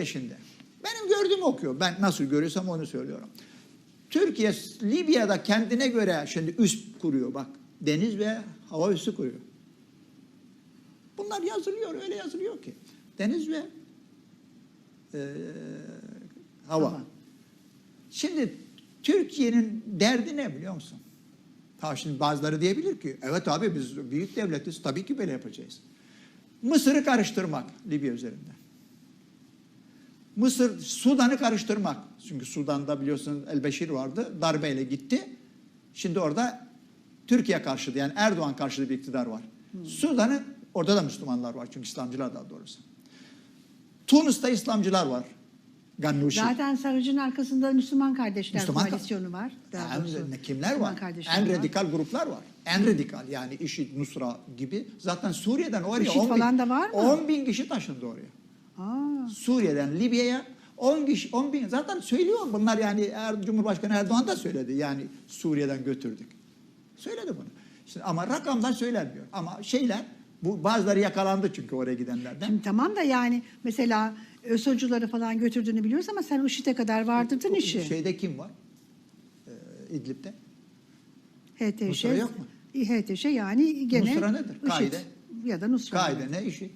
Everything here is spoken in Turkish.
peşinde. Benim gördüğümü okuyor. Ben nasıl görüyorsam onu söylüyorum. Türkiye Libya'da kendine göre şimdi üst kuruyor bak. Deniz ve hava üssü kuruyor. Bunlar yazılıyor öyle yazılıyor ki. Deniz ve eee, hava. Hava. Şimdi Türkiye'nin derdi ne biliyor musun? Ha şimdi bazıları diyebilir ki evet abi biz büyük devletiz tabii ki böyle yapacağız. Mısır'ı karıştırmak Libya üzerinde. Mısır, Sudan'ı karıştırmak. Çünkü Sudan'da biliyorsun El-Beşir vardı. Darbeyle gitti. Şimdi orada Türkiye karşıtı yani Erdoğan karşıtı bir iktidar var. Sudan'ı orada da Müslümanlar var çünkü İslamcılar daha doğrusu. Tunus'ta İslamcılar var. Gannuşi. Zaten Sarıcı'nın arkasında Müslüman Kardeşler Müslüman Koalisyonu var. Daha En- doğrusu. kimler Müslüman var? En var. radikal gruplar var. En radikal yani IŞİD, Nusra gibi. Zaten Suriye'den oraya IŞİD 10 bin, falan da var mı? 10 bin kişi taşındı oraya. Suriye'den Libya'ya 10 kişi 10 bin zaten söylüyor bunlar yani er, Cumhurbaşkanı Erdoğan da söyledi yani Suriye'den götürdük. Söyledi bunu. İşte ama rakamlar söylenmiyor. Ama şeyler bu bazıları yakalandı çünkü oraya gidenlerden. Şimdi tamam da yani mesela ÖSO'cuları falan götürdüğünü biliyoruz ama sen IŞİD'e kadar vardırdın işi. Şeyde kim var? Ee, İdlib'de. HTŞ. Nusra yok mu? HTŞ yani gene Nusra nedir? IŞİD Kaide. Ya da Nusra. Kaide ne işi?